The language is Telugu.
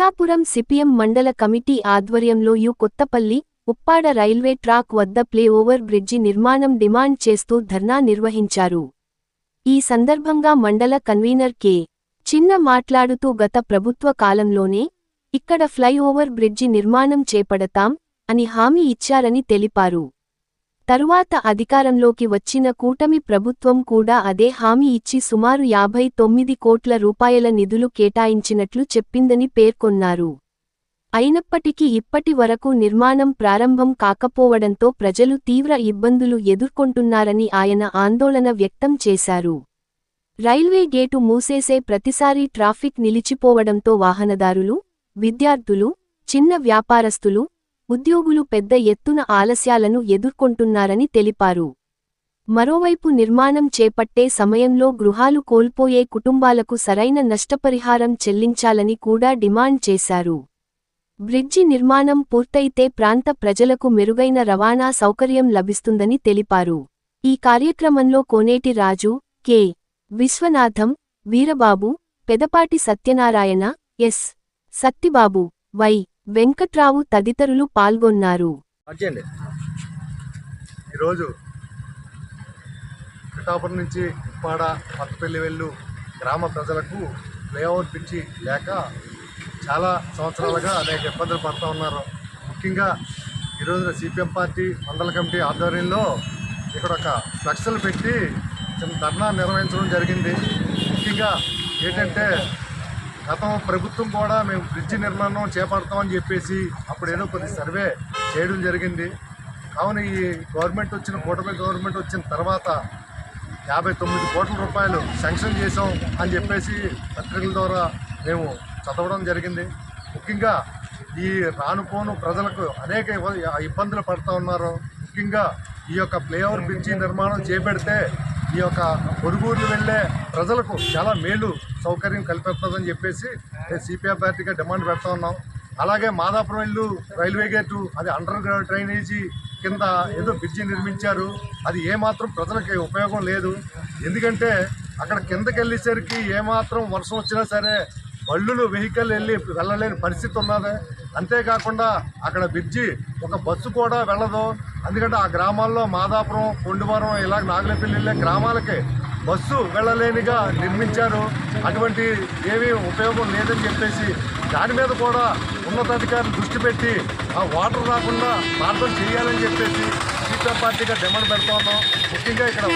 పిఠాపురం సిపిఎం మండల కమిటీ ఆధ్వర్యంలో U Kothapalli Uppada railway track వద్ద ప్లేఓవర్ బ్రిడ్జి నిర్మాణం డిమాండ్ చేస్తూ ధర్నా నిర్వహించారు. ఈ సందర్భంగా మండల కన్వీనర్ కె. చిన్న మాట్లాడుతూ గత ప్రభుత్వ కాలంలోనే ఇక్కడ ఫ్లైఓవర్ బ్రిడ్జి నిర్మాణం చేపడతాం అని హామీ ఇచ్చారని తెలిపారు. తరువాత అధికారంలోకి వచ్చిన కూటమి ప్రభుత్వం కూడా అదే హామీ ఇచ్చి సుమారు యాభై తొమ్మిది కోట్ల రూపాయల నిధులు కేటాయించినట్లు చెప్పిందని పేర్కొన్నారు. అయినప్పటికీ ఇప్పటి వరకు నిర్మాణం ప్రారంభం కాకపోవడంతో ప్రజలు తీవ్ర ఇబ్బందులు ఎదుర్కొంటున్నారని ఆయన ఆందోళన వ్యక్తం చేశారు. రైల్వే గేటు మూసేసే ప్రతిసారీ ట్రాఫిక్ నిలిచిపోవడంతో వాహనదారులు విద్యార్థులు చిన్న వ్యాపారస్తులు ఉద్యోగులు పెద్ద ఎత్తున ఆలస్యాలను ఎదుర్కొంటున్నారని తెలిపారు. మరోవైపు నిర్మాణం చేపట్టే సమయంలో గృహాలు కోల్పోయే కుటుంబాలకు సరైన నష్టపరిహారం చెల్లించాలని కూడా డిమాండ్ చేశారు. బ్రిడ్జి నిర్మాణం పూర్తయితే ప్రాంత ప్రజలకు మెరుగైన రవాణా సౌకర్యం లభిస్తుందని తెలిపారు. ఈ కార్యక్రమంలో Koneti Raju K. Viswanatham Veerababu Pedapati Satyanarayana S. Sattibabu Y. Venkatrao తదితరులు పాల్గొన్నారు. అర్జెంట్ ఈరోజు పిఠాపురం నుంచి ఉప్పాడ పక్కపల్లి వెళ్ళు గ్రామ ప్రజలకు ఫ్లైఓవర్ పిచ్చి లేక చాలా సంవత్సరాలుగా అనేక ఇబ్బందులు పడుతూ ఉన్నారు. ముఖ్యంగా ఈరోజు సిపిఎం పార్టీ మండల కమిటీ ఆధ్వర్యంలో ఇక్కడ ఒక ఫ్లెక్స్లు పెట్టి చిన్న ధర్నా నిర్వహించడం జరిగింది. ముఖ్యంగా ఏంటంటే గతం ప్రభుత్వం కూడా మేము బ్రిడ్జి నిర్మాణం చేపడతామని చెప్పేసి అప్పుడేదో కొన్ని సర్వే చేయడం జరిగింది. కావున ఈ గవర్నమెంట్ వచ్చిన కూటమి గవర్నమెంట్ వచ్చిన తర్వాత యాభై తొమ్మిది కోట్ల రూపాయలు శాంక్షన్ చేసాం అని చెప్పేసి పత్రికల ద్వారా మేము చదవడం జరిగింది. ముఖ్యంగా ఈ రానుపోను ప్రజలకు అనేక ఇబ్బందులు పడుతూ ఉన్నారు. ముఖ్యంగా ఈ యొక్క ఫ్లైఓవర్ బ్రిడ్జి నిర్మాణం చేపెడితే ఈ యొక్క పొరుగుర్లు వెళ్ళే ప్రజలకు చాలా మేలు సౌకర్యం కల్పిస్తుందని చెప్పేసి సిపిఐ పార్టీగా డిమాండ్ పెడతా ఉన్నాం. అలాగే మాదాపురం ఇల్లు రైల్వే గేటు అది అండర్ గ్రౌండ్ డ్రైనేజీ కింద ఏదో బ్రిడ్జి నిర్మించారు. అది ఏమాత్రం ప్రజలకి ఉపయోగం లేదు. ఎందుకంటే అక్కడ కిందకి వెళ్ళేసరికి ఏమాత్రం వర్షం వచ్చినా సరే బళ్ళులు వెహికల్ వెళ్ళి వెళ్ళలేని పరిస్థితి ఉన్నది. అంతేకాకుండా అక్కడ బ్రిడ్జి ఒక బస్సు కూడా వెళ్ళదు. ఎందుకంటే ఆ గ్రామాల్లో మాదాపురం కొండవరం ఇలా నాగలపల్లి వెళ్ళే గ్రామాలకి బస్సు వెళ్ళలేనిగా నిర్మించారు. అటువంటి ఏమీ ఉపయోగం లేదని చెప్పేసి దాని మీద కూడా ఉన్నతాధికారులు దృష్టి పెట్టి ఆ వాటర్ రాకుండా మార్గం చేయాలని చెప్పేసి సీపీఎం పార్టీగా డిమాండ్ పెడుతున్నాం ముఖ్యంగా ఇక్కడ